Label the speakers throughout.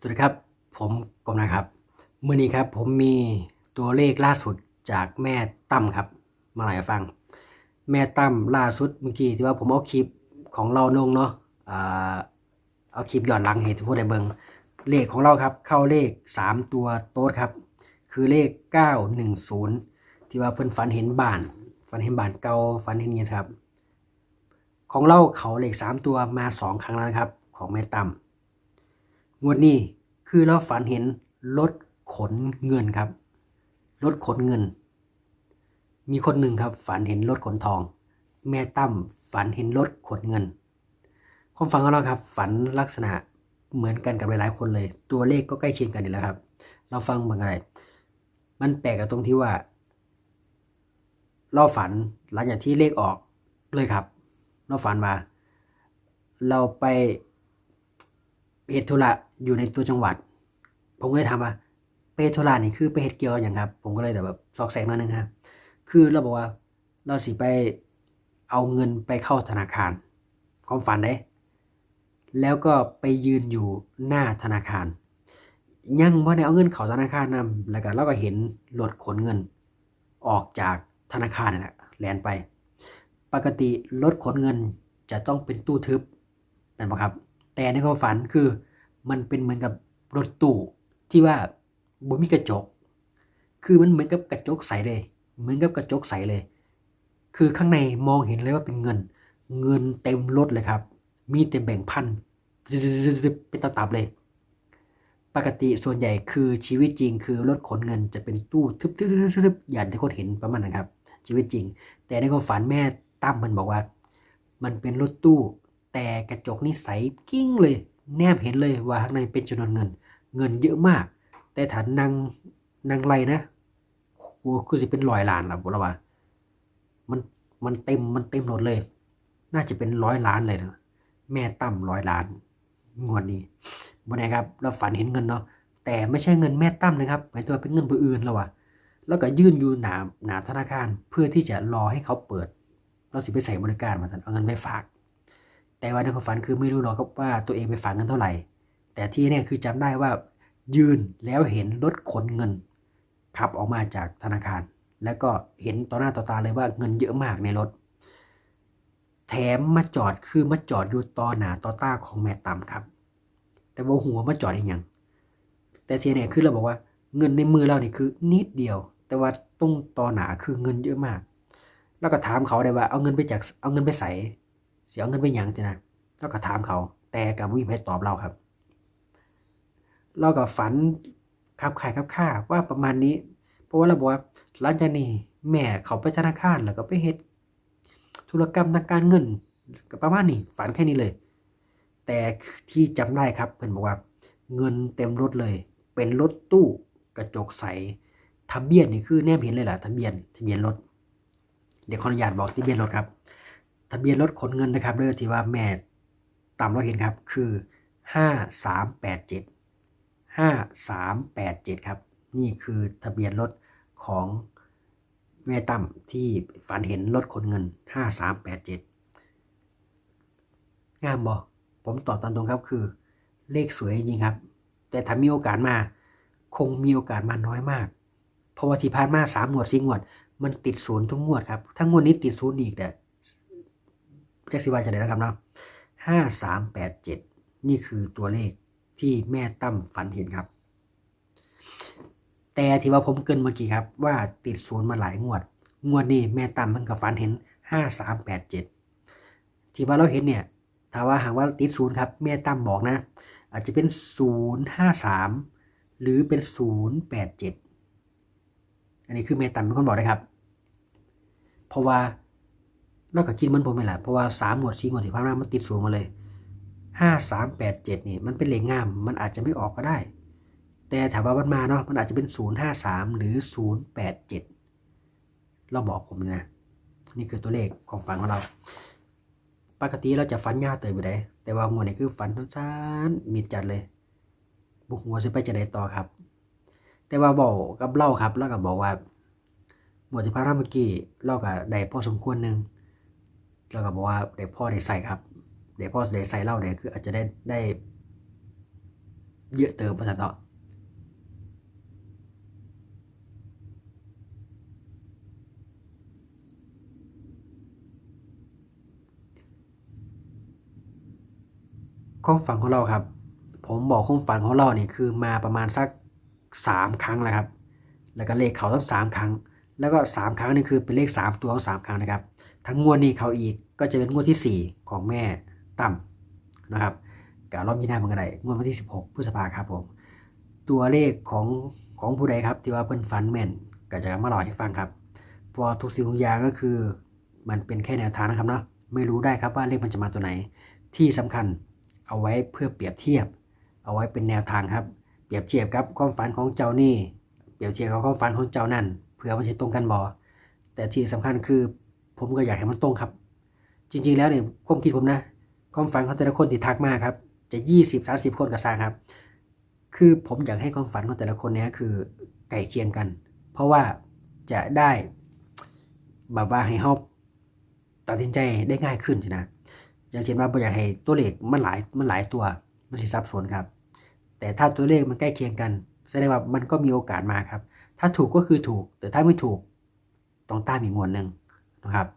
Speaker 1: สวัสดีครับ ผมกรมนะครับ เมื่อนี้ครับผมมีตัวเลขล่าสุดจากแม่ตั้มครับ มาหลายฟัง แม่ตั้มล่าสุดเมื่อกี้ที่ว่าผมเอาคลิปของเราลงเนาะเอาคลิปย้อนหลังเหตุผู้ใดเบิงเลขของเราครับ เข้าเลข 3 ตัวโต๊ดครับ คือเลข 910 ที่ว่าเพิ่นฝันเห็นบ้าน ฝันเห็นบ้านเก่าฝันเห็นเงี้ยครับ ของเราเขาเลข 3 ตัวมา 2 ครั้งแล้วครับ ของแม่ตั้มงวดนี้ คือเราฝันเห็นรถขนเงินครับ รถขนเงิน มีคนหนึ่งครับ ฝันเห็นรถขนทอง แม่ตั้มฝันเห็นรถขนเงินความฝันของเราครับ ฝันลักษณะเหมือนกันกับหลายๆคนเลย ตัวเลขก็ใกล้เคียงกันนี่แหละครับ เราฟังบางอะไร มันแปลกกับตรงที่ว่า เราฝันหลังจากที่เลขออกเลยครับ เราฝันว่าเราไป ไปเหตุธุระอยู่ในตัวจังหวัด ผมก็เลยถามว่าไปเหตุธุระนี่คือไปเหตุเกี่ยวอย่างครับ ผมก็เลยแบบซอกแซกมาหนึงครับคือเราบอกว่าเราสิไปเอาเงินไปเข้าธนาคารความฝันได้แล้วก็ไปยืนอยู่หน้าธนาคาร ยังว่าได้เอาเงินเข้าธนาคารนำแล้วก็เราก็เห็นรถขนเงิน ออกจากธนาคารนี่แหละแลนไป ปกติรถขนเงินจะต้องเป็นตู้ทึบนั่นปะครับ แต่ในความฝันคือมันเป็นเหมือนกับรถตู้ที่ว่าบ่มีกระจก คือมันเหมือนกับกระจกใสเลย เหมือนกับกระจกใสเลย คือข้างในมองเห็นเลยว่าเป็นเงิน เงินเต็มรถเลยครับ มีเต็มแบ่งพันเป็นตับๆเลย ปกติส่วนใหญ่คือชีวิตจริง คือรถขนเงินจะเป็นตู้ทึบๆอย่างที่คนเห็นประมาณนั้นครับ ชีวิตจริง แต่ในความฝันแม่ตั้มมันบอกว่า มันเป็นรถตู้ แต่กระจกนี่ใสกิ้งเลย แนบเห็นเลยว่าข้างในเป็นจำนวนเงิน เงินเยอะมาก แต่ฐานนางนางไรนะโอ้คือสิเป็นร้อยล้านละบอกแล้วว่ามันมันเต็มมันเต็มรถเลย น่าจะเป็นร้อยล้านเลยนะแม่ตั้มร้อยล้านงวดนี้บนไหนครับ เราฝันเห็นเงินเนาะแต่ไม่ใช่เงินแม่ตั้มนะครับหมายถึงเป็นเงินผู้อื่นแล้ววะแล้วก็ยื่นอยู่หนาหนาธนาคารเพื่อที่จะรอให้เขาเปิด เราสิไปใส่บริการมาสันเอาเงินไปฝาก แต่ว่าในความฝันคือไม่รู้หรอกครับว่าตัวเองไปฝากเงินเท่าไหร่ แต่ที่เนี่ยคือจำได้ว่ายืนแล้วเห็นรถขนเงินขับออกมาจากธนาคาร แล้วก็เห็นต่อหน้าต่อตาเลยว่าเงินเยอะมากในรถ แถมมาจอดคือมาจอดอยู่ต่อหนาต่อตาของแม่ตำครับ แต่ว่าหัวมาจอดอีกอย่างแต่ทีเนี่ยคือเราบอกว่าเงินในมือเรานี่คือนิดเดียว แต่ว่าตรงต่อหนาคือเงินเยอะมาก แล้วก็ถามเขาได้ว่าเอาเงินไปจากเอาเงินไปใส่ เสียเงินไปหยังจ้ะนะแล้วก็ถามเขา แต่กับวิมให้ตอบเราครับ เราก็ฝันขับขายขับค่าว่าประมาณนี้ เพราะว่าเราบอกว่าหลังจากนี้แม่เขาไปธนาคารแล้วก็ไปเฮ็ดธุรกรรมทางการเงินก็ประมาณนี้ฝันแค่นี้เลย แต่ที่จำได้ครับเพิ่อนบอกว่า เงินเต็มรถเลย เป็นรถตู้กระจกใสทะเบียนนี่คือแนบเห็นเลยล่ะทะเบียนทะเบียนรถเดี๋ยวขออนุญาตบอกทะเบียนรถครับ ทะเบียนรถขนเงินนะครับเรื่องที่ว่าแม่ตามเราเห็นครับคือห้าสามแปดเจ็ดห้าสามแปดเจ็ดครับ นี่คือทะเบียนรถของแม่ตั้มที่ฝันเห็นรถขนเงินห้าสามแปดเจ็ดงามบอผมตอบตามตรงครับคือ เลขสวยจริงครับ แต่ถ้ามีโอกาสมา คงมีโอกาสมาน้อยมาก เพราะว่าที่ผ่านมาสามงวดสี่งวด มันติดศูนย์ทุกงวดครับถ้างวดนี้ติดศูนย์อีกเด้อ แจ็คสิวาจะได้นะครับเนาะห้าสามแปดเจ็ดนี่คือตัวเลขที่แม่ตั้มฝันเห็นครับ แต่ที่ว่าผมเกินเมื่อกี้ครับ ว่าติดศูนย์มาหลายงวด งวดนี้แม่ตั้มมันก็ฝันเห็นห้าสามแปดเจ็ดที่ว่าเราเห็นเนี่ยถ้าว่าหากว่าติดศูนย์ครับแม่ตั้มบอกนะ อาจจะเป็นศูนย์ห้าสามหรือเป็นศูนย์แปดเจ็ดอันนี้คือเมตันเป็นคนบอกนะครับ เพราะว่า เราก็คิดมันผมไม่แหละเพราะว่าสามหมวดสี่หมวดที่ผ่ามามันติดสูงมาเลยห้าสามแปดเจ็ดนี่มันเป็นเลขงาม มันอาจจะไม่ออกก็ได้ แต่ถามว่ามันมาเนาะมันอาจจะเป็นศูนย์ห้าสามหรือศูนย์แปดเจ็ดเราบอกผมนะ นี่คือตัวเลขของฝันของเรา ปกติเราจะฝันยาวเติมไปได้ แต่ว่างวดนี้คือฝันสั้นๆมีจัดเลย บุกหัวจะไปจะได้ต่อครับ แต่ว่าบอกกับเล่าครับ แล้วก็บอกว่าหมวดที่พาราเมื่อกี้เล่าก็ได้พอสมควรหนึ่ง แล้วก็บอกว่าได้พ่อได้ใส่ครับได้พ่อได้ใส่เล่าเนี่ยคืออาจจะได้ได้เยอะเติมภาษาเนาะความฝันของเราครับ ผมบอกความฝันของเราเนี่ยคือมาประมาณสักสามครั้งแล้วครับ แล้วก็เลขเขาทั้งสามครั้ง แล้วก็สามครั้งนี่คือเป็นเลขสามตัวของสามครั้งนะครับ ทั้งงวดนี้เขาอีกก็จะเป็นงวดที่สี่ของแม่ตั้มนะครับกับรอบมีนามันก็ได้งวดวันที่สิบหกพฤษภาครับผม ตัวเลขของของผู้ใดครับที่ว่าเพิ่นฝันแม่นก็จะมาเล่าให้ฟังครับพราะทุกสิ่งทุกอย่างก็คือ มันเป็นแค่แนวทางนะครับเนาะไม่รู้ได้ครับว่าเลขมันจะมาตัวไหน ที่สำคัญเอาไว้เพื่อเปรียบเทียบ เอาไว้เป็นแนวทางครับ เปรียบเทียบกับความฝันของเจ้านี่เปรียบเทียบกับความฝันของเจ้านั่น เผื่อมันจะตรงกันบ่แต่ที่สำคัญคือผมก็อยากให้มันตรงครับ จริง ๆ แล้วเนี่ยความคิดผมนะความฝันของแต่ละคนที่ทักมาครับ จะยี่สิบสาสิบคนก็สร้างครับ คือผมอยากให้ความฝันของแต่ละคนเนี้ยคือไก่เคียงกัน เพราะว่าจะได้แบบว่าให้เขาตัดสินใจได้ง่ายขึ้นใช่นะอย่างเช่นว่าผมอยากให้ตัวเลขมันหลายมันหลายตัวมันสิซับซ้อนครับ แต่ถ้าตัวเลขมันใกล้เคียงกันแสดงว่ามันก็มีโอกาสมาครับ ถ้าถูกก็คือถูก แต่ถ้าไม่ถูกต้องตามอีกมวลหนึ่งนะครับ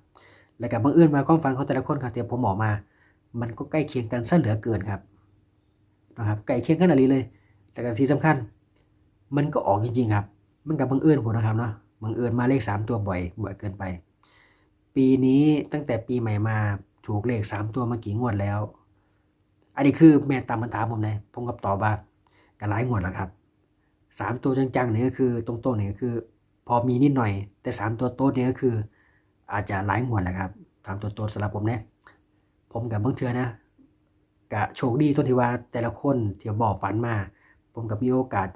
Speaker 1: แล้วกับบังเอิญมาความฝันของแต่ละคนครับที่ผมบอกมา มันก็ใกล้เคียงกันซะเหลือเกินครับนะครับใกล้เคียงกันอะไรเลย แต่ก็ที่สำคัญ มันก็ออกจริงๆครับ มันกับบังเอิญผมนะครับเนาะบังเอิญมาเลขสามตัวบ่อยบ่อยเกินไป ปีนี้ตั้งแต่ปีใหม่มาถูกเลขสามตัวมากี่งวดแล้ว อันนี้คือแม่ตามคำถามผมเลยผมกับตอบว่ากันหลายงวดแล้วครับ สามตัวจังๆเนี่ยก็คือตรงๆเนี่ยก็คือ พอมีนิดหน่อย แต่สามตัวโต๊ดเนี่ยก็คือ อาจจะหลายงวดแหละครับสามตัวโต๊ดสำหรับผมเนี่ยผมกับเบางเทือนะกะโชคดีต้นที่ว่าแต่ละคนที่บอกฝันมา ผมกับมีโอกาส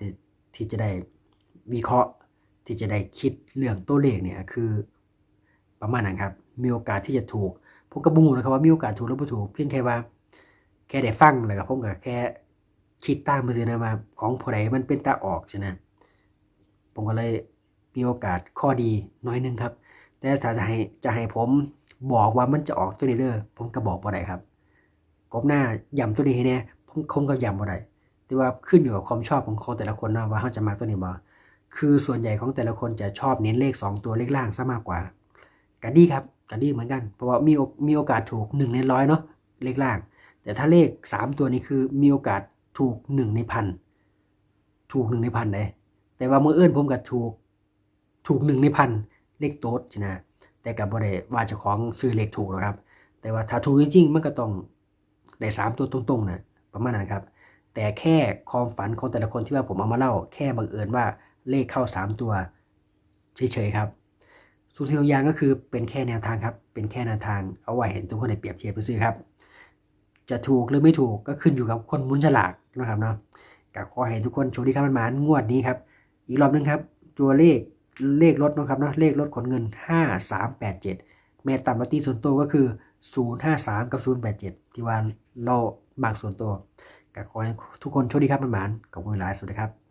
Speaker 1: ที่จะได้วิเคราะห์ที่จะได้คิดเรื่องตัวเลขเนี่ยคือประมาณนั้นครับ มีโอกาสที่จะถูก ผมก็บงูนะครับว่ามีโอกาสถูกหรือไม่ถูกเพียงแค่ว่า แค่ได้ฟังเลยครับผมก็แค่ คิดตามไปสินะว่าของผู้ใดมันเป็นตาออกใช่ไหมผมก็เลยมีโอกาสข้อดีน้อยหนึงครับ แต่ถ้าจะให้จะให้ผมบอกว่ามันจะออกตัวนี้เด้อผมก็บอกบ่ได้ครับกบหน้าย่ำตัวนี้ให้แน่ผมคงก็ย่ำบ่ได้แต่ว่าขึ้นอยู่กับความชอบของคนแต่ละคนนะว่าเขาจะมาตัวนี้บ่คือส่วนใหญ่ของแต่ละคนจะชอบเน้นเลขสองตัวเลขล่างซะมากกว่ากันดีครับกันดีเหมือนกัน เพราะว่ามีมีโอกาสถูกหนึ่งในร้อยเนาะเลขล่าง แต่ถ้าเลขสามตัวนี้คือมีโอกาส ถูกหนึ่งในพันถูกหนึ่งในพันเลยแต่ว่ามือเอื้อนผมกับถูก ถูกหนึ่งในพันเลขโต๊ดนะ แต่กับบ่ได้ว่าเจ้าของซื้อเลขถูกหรอครับ แต่ว่าถ้าถูกจริงๆมันก็ต้องได้สามตัวตรงๆนะประมาณนั้นครับ แต่แค่ความฝันของแต่ละคนที่ว่าผมเอามาเล่า แค่บังเอิญว่าเลขเข้าสามตัวเฉยๆครับสุดท้ายอย่างก็คือเป็นแค่แนวทางครับ เป็นแค่แนวทางเอาไว้เห็นทุกคนในเปรียบเทียบไปซื้อครับ จะถูกหรือไม่ถูกก็ขึ้นอยู่กับคนมุนฉลากนะครับเนาะก็ขอให้ทุกคนโชคดีครับมันหมานงวดนี้ครับ อีกรอบนึงครับ ตัวเลขเลขรถนะครับเนาะเลขรถขนเงิน 5387 แม่ต่ำมาตีส่วนตัวก็คือ 053 กับ 087 ที่ว่าเราบางส่วนตัวก็ขอให้ทุกคนโชคดีครับมันหมานขอบคุณหลายสวัสดีครับ